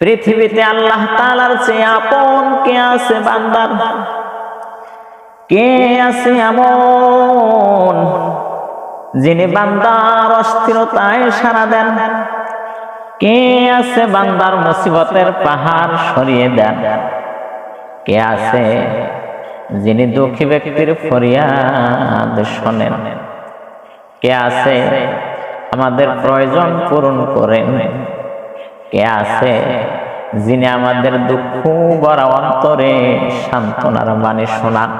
পৃথিবীতে আল্লাহ তালার চেয়ে আপন কে আছে বান্দার? কে আছে এমন যিনি বান্দার অস্থিরতায় সারা দেন? কে আছে বান্দার মুসিবতের পাহাড় সরিয়ে দেন? কে আছে যিনি দুঃখী ব্যক্তির ফরিয়াদ শোনেন? কে আছে আমাদের প্রয়োজন পূরণ করেন? কে আছে? যিনি আমাদের দুঃখ বড় অন্তরে সান্ত্বনার মানে শোনান।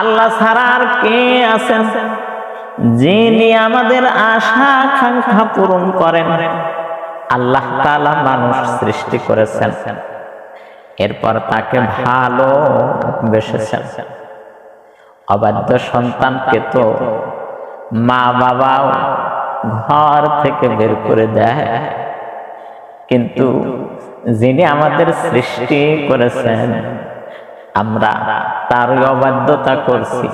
আল্লাহ ছাড়া আর কে আছেন? যিনি আমাদের আশা আকাঙ্ক্ষা পূরণ করেন। আল্লাহ তাআলা মানুষ সৃষ্টি করেছেন। এরপর তাকে ভালো বেসেছেন। অবাধ্য সন্তানকে তো মা বাবাও ঘর থেকে বের করে দেয়। কিন্তু যিনি আমাদের সৃষ্টি করেছেন আমরা তারই অবাধ্যতা করছি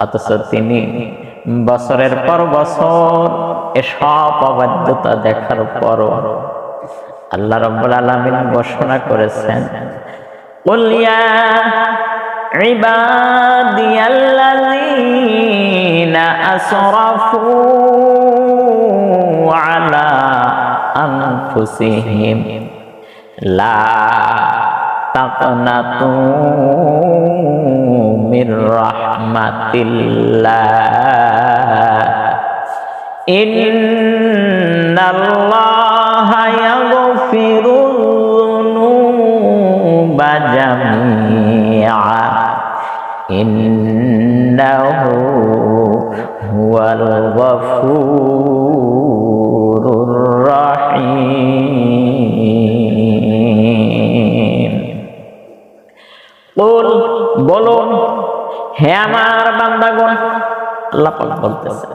অথচ তিনি বছরের পর বছর এসব অবাধ্যতা দেখার পরও আল্লাহ রব্বুল আলামিন ঘোষণা করেছেন قل يا عبادي الذين أسرفوا أنفسهم لا تقنطوا من رحمة الله إن বল বলুন, হে আমার বান্দাগণ, আল্লাহ বলতেছে,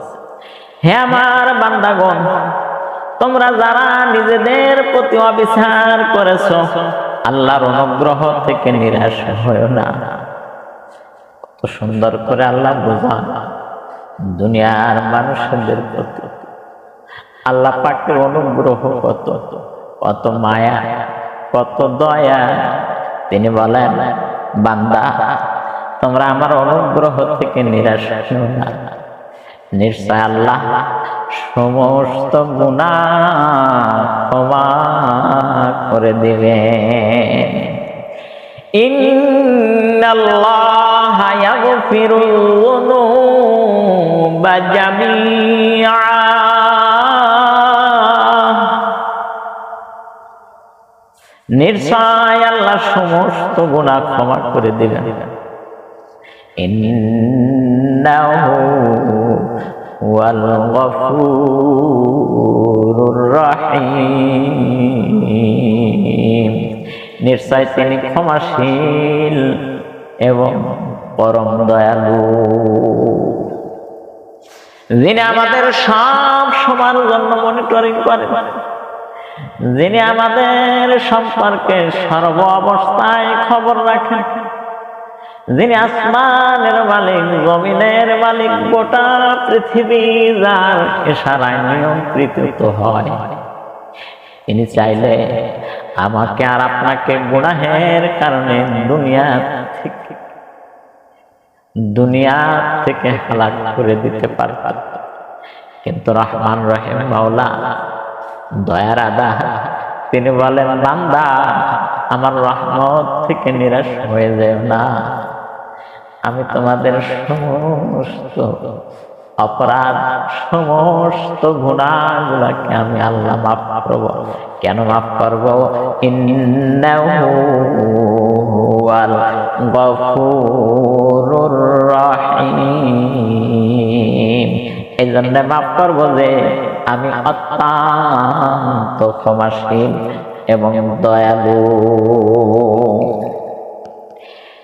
হে আমার বান্দাগণ, তোমরা যারা নিজেদের প্রতি অবিচার করেছ, আল্লাহর অনুগ্রহ থেকে নিরাশ হয় না। কত সুন্দর করে আল্লাহ বোঝান, দুনিয়ার মানুষদের প্রতি। আল্লাহ পাকের অনুগ্রহ কত কত মায়া, কত দয়া। তিনি বলেন বান্দা, তোমরা আমার অনুগ্রহ থেকে নিরাশ না। নিশ্চয় আল্লাহ সমস্ত গুণা ক্ষমা করে দেবে ইন্নাল্লাহ নিশ্চয় আল্লাহ সমস্ত গুণা ক্ষমা করে দিবেন নিশ্চয় তিনি ক্ষমাশীল এবং পরম দয়ালু। যিনি আমাদের সব সবার জন্য মনিটরিং করেন। যিনি আমাদের সম্পর্কে সর্ব অবস্থায় খবর রাখেন, যিনি আসমানের মালিক, জমিনের মালিক, গোটা পৃথিবী যার এশারায় নিয়ন্ত্রিত হয়। তিনি চাইলে আমাকে আর আপনাকে গুনাহের কারণে দুনিয়া থেকে দুনিয়া থেকে হালাক করে দিতে পারত কিন্তু রহমান রহিম মাওলা দয়ার আদা তিনি বলেন, বান্দা, আমার রহমত থেকে নিরাশ হয়ে যায় না। আমি তোমাদের সমস্ত অপরাধ, সমস্ত গুণাগুলাকে আমি আল্লাহ মাফ করব। কেন মাফ করব? গফুরুর রহিম। এই জন্য মাফ করব যে আমি অত্যন্ত ক্ষমাশীল এবং দয়ালু।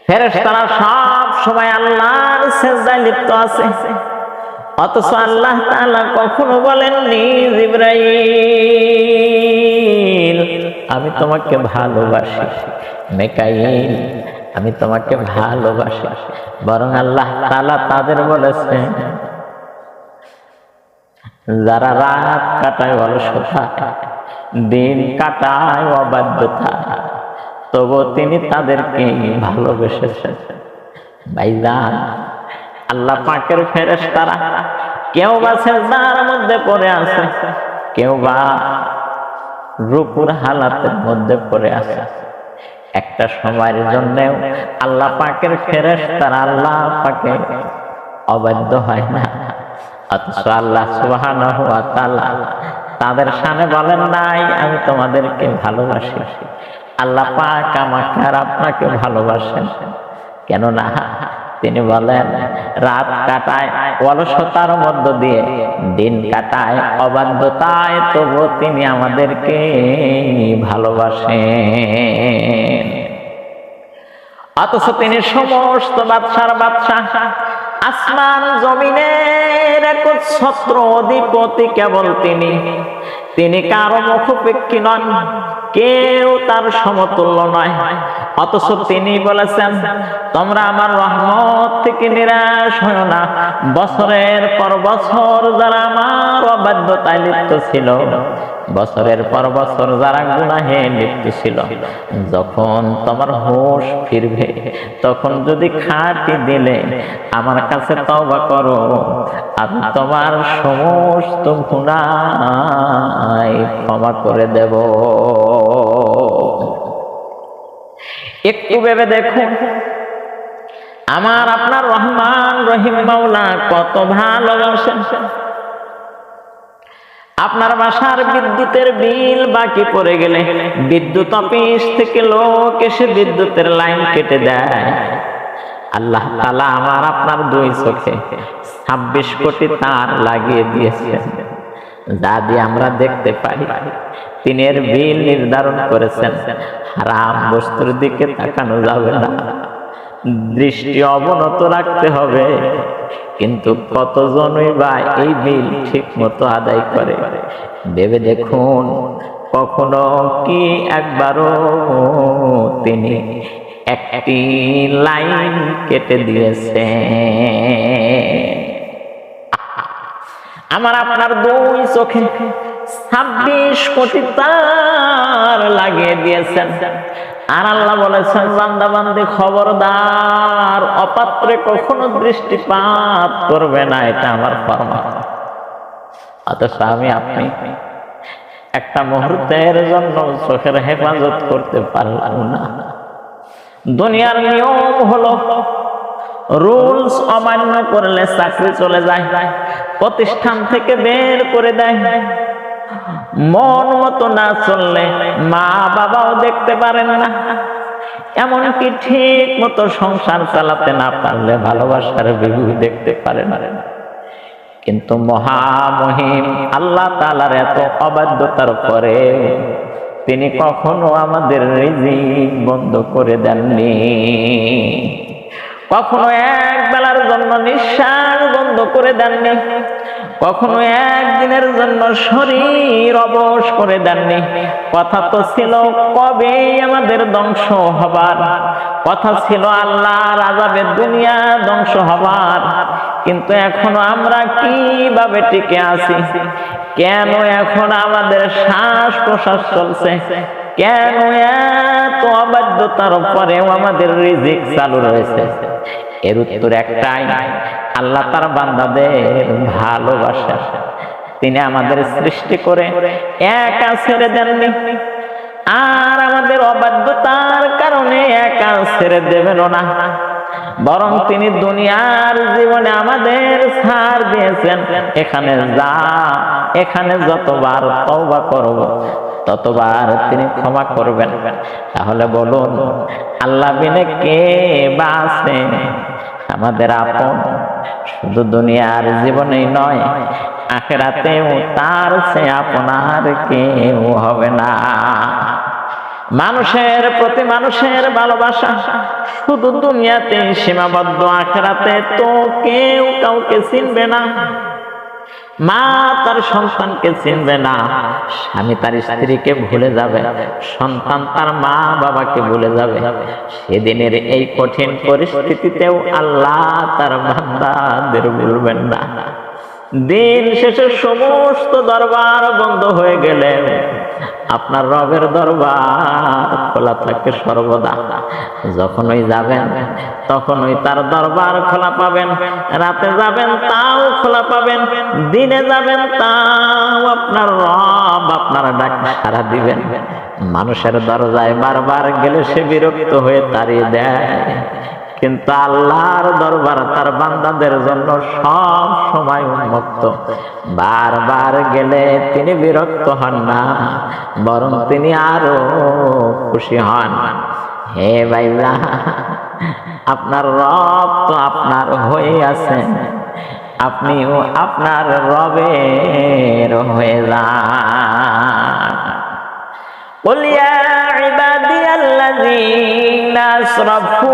ফেরেশতারা সব সময় আল্লাহর সেজদায় লিপ্ত আছে। অথচ আল্লাহ তাআলা কখনো বলেননি, জিবরাইল, আমি তোমাকে ভালোবাসি। মেকাইল, আমি তোমাকে ভালোবাসি। বরং আল্লাহ তাআলা তাদের বলেছেন যারা রাত কাটায় অলসতা দিন কাটায় অবাধ্যতা তবু তিনি তাদেরকে ভালোবেসেছেন। ভাইজান, আল্লাহ পাকের ফেরেস তারা কেউ বা সেজদার মধ্যে পড়ে আছে, কেউ বা রূপুর হালাতের মধ্যে পড়ে আছে। একটা সময়ের জন্য আল্লাহ পাকের ফেরেস তারা আল্লাহ পাকে অবাধ্য হয় না। আল্লাহ সুবহানাহু তাদের সামনে বলেন নাই, আমি তোমাদেরকে ভালোবাসি। আল্লাহ পাক আমাকে আর আপনাকে ভালোবাসেন। কেননা তিনি বলেন, রাত কাটায়, অলসতার মধ্য দিয়ে, দিন কাটায়, অবাধ্যতায় তবু তিনি আমাদেরকে ভালোবাসেন। অথচ তিনি সমস্ত বাদশার বাদশাহ। আসমান জমিনের এক ছত্র অধিপতি কেবল তিনি। তিনি কারও মুখপেক্ষী নন, কেউ তার সমতুল্য নয়। অথচ তিনি বলেছেন, তোমরা আমার রহমত থেকে নিরাশ হয় না। বছরের পর বছর যারা আমার অবাধ্যতায় লিপ্ত ছিল বছরের পর বছর যারা গুনাহে লিপ্ত ছিল, যখন তোমার হোশ ফিরবে, তখন যদি খাটি দিলে আমার কাছে তওবা করো আমি তোমার সমস্ত গুনাহ ক্ষমা করে দেব। একটু ভেবে দেখুন, আমার আপনার রহমান রহিম মাওলা কত ভালোবাসেন। আপনার বাসার বিদ্যুতের বিল বাকি পড়ে গেলে বিদ্যুৎ অফিস থেকে লোক এসে বিদ্যুতের লাইন কেটে দেয়। আল্লাহ তালা আমার আপনার দুই চোখে ছাব্বিশ কোটি তার লাগিয়ে দিয়েছেন। যা দিয়ে আমরা দেখতে পাই তিনি এর বিল নির্ধারণ করেছেন। হারাম বস্তুর দিকে তাকানো যাবে না। দৃষ্টি অবনত রাখতে হবে। কিন্তু কতজনই বা এই বিল ঠিক মতো আদায় করে? ভেবে দেখুন, কখনো কি একবারও তিনি একটি লাইন কেটে দিয়েছে আমার আপনার দুই চোখে ছাব্বিশ কোটি তার লাগিয়ে দিয়েছেন। আর আল্লাহ বলেছেন বান্দা বান্দি খবরদার, অপাত্রে কখনো দৃষ্টিপাত করবে না, এটা আমার ফরমান। অথচ আমি, আপনি একটা মুহূর্তের জন্য চোখের হেফাজত করতে পারলাম না। দুনিয়ার নিয়ম হলো, রুলস অমান্য করলে চাকরি চলে যায়, প্রতিষ্ঠান থেকে বের করে দেয় মন মতো না চললে মা বাবাও দেখতে পারেন না। এমনকি ঠিক মতো সংসার চালাতে না পারলে ভালোবাসার বিহু দেখতে পারে না। কিন্তু মহামহিম আল্লাহ তালার এত অবাধ্যতার পরে তিনি কখনো আমাদের রিজিক বন্ধ করে দেননি। কখনো এক বেলার জন্য নিঃশ্বাস বন্ধ করে দেননি। কখনো একদিনের জন্য শরীর অবশ করে দেননি। কথা তো ছিল, কবে আমাদের ধ্বংস হবার? কথা ছিল আল্লাহ রাজাবে দুনিয়া ধ্বংস হবার। কিন্তু এখনও আমরা কীভাবে টিকে আছি? কেন এখন আমাদের শ্বাস প্রশ্বাস চলছে? কেন এত অবাধ্যতার পরেও আমাদের রিজিক চালু রয়েছে? এর উত্তর একটাই, আল্লাহ তার বান্দাদের ভালোবাসা। তিনি আমাদের সৃষ্টি করে একা ছেড়ে দেননি। আর আমাদের অবাধ্যতার কারণে একা ছেড়ে দেবেন না। বরং তিনি দুনিয়ার জীবনে আমাদের ছাড় দিয়েছেন। এখানে যা, এখানে যতবার তওবা করব ততবার তিনি ক্ষমা করবেন? তাহলে বলুন, আল্লাহ বিনে কে বাসে আমাদের আপন শুধু দুনিয়ার জীবনেই নয়, আখেরাতেও তার সে আপনার কেউ হবে না। মানুষের প্রতি মানুষের ভালোবাসা শুধু দুনিয়াতে সীমাবদ্ধ, আখেরাতে তো কেউ কাউকে চিনবে না। মা তার সন্তানকে চিনবে না, স্বামী তার স্ত্রীকে ভুলে যাবে, সন্তান তার মা বাবাকে ভুলে যাবে। সেদিনের এই কঠিন পরিস্থিতিতেও আল্লাহ তার বান্দাদের ভুলবেন না। দিন শেষে সমস্ত দরবার বন্ধ হয়ে গেলে আপনার রবের দরবার খোলা থাকে সর্বদা। যখন ওই যাবেন, তখন ওই তার দরবার খোলা পাবেন। রাতে যাবেন, তাও খোলা পাবেন। দিনে যাবেন, তাও আপনার রব আপনার ডাক সারা দিবেন। মানুষের দরজায় বারবার গেলে সে বিরক্ত হয়ে তাড়িয়ে দেয়। কিন্তু আল্লাহর দরবার তার বান্দাদের জন্য সব সময় উন্মুক্ত। বারবার গেলে তিনি বিরক্ত হন না, বরং তিনি আরও খুশি হন। হে ভাইরা, আপনার রব তো আপনার হয়ে আছে। আপনিও আপনার রবের হয়ে যান। বলিয়া ইবাদিয়াল্লাযীনা আসরাফু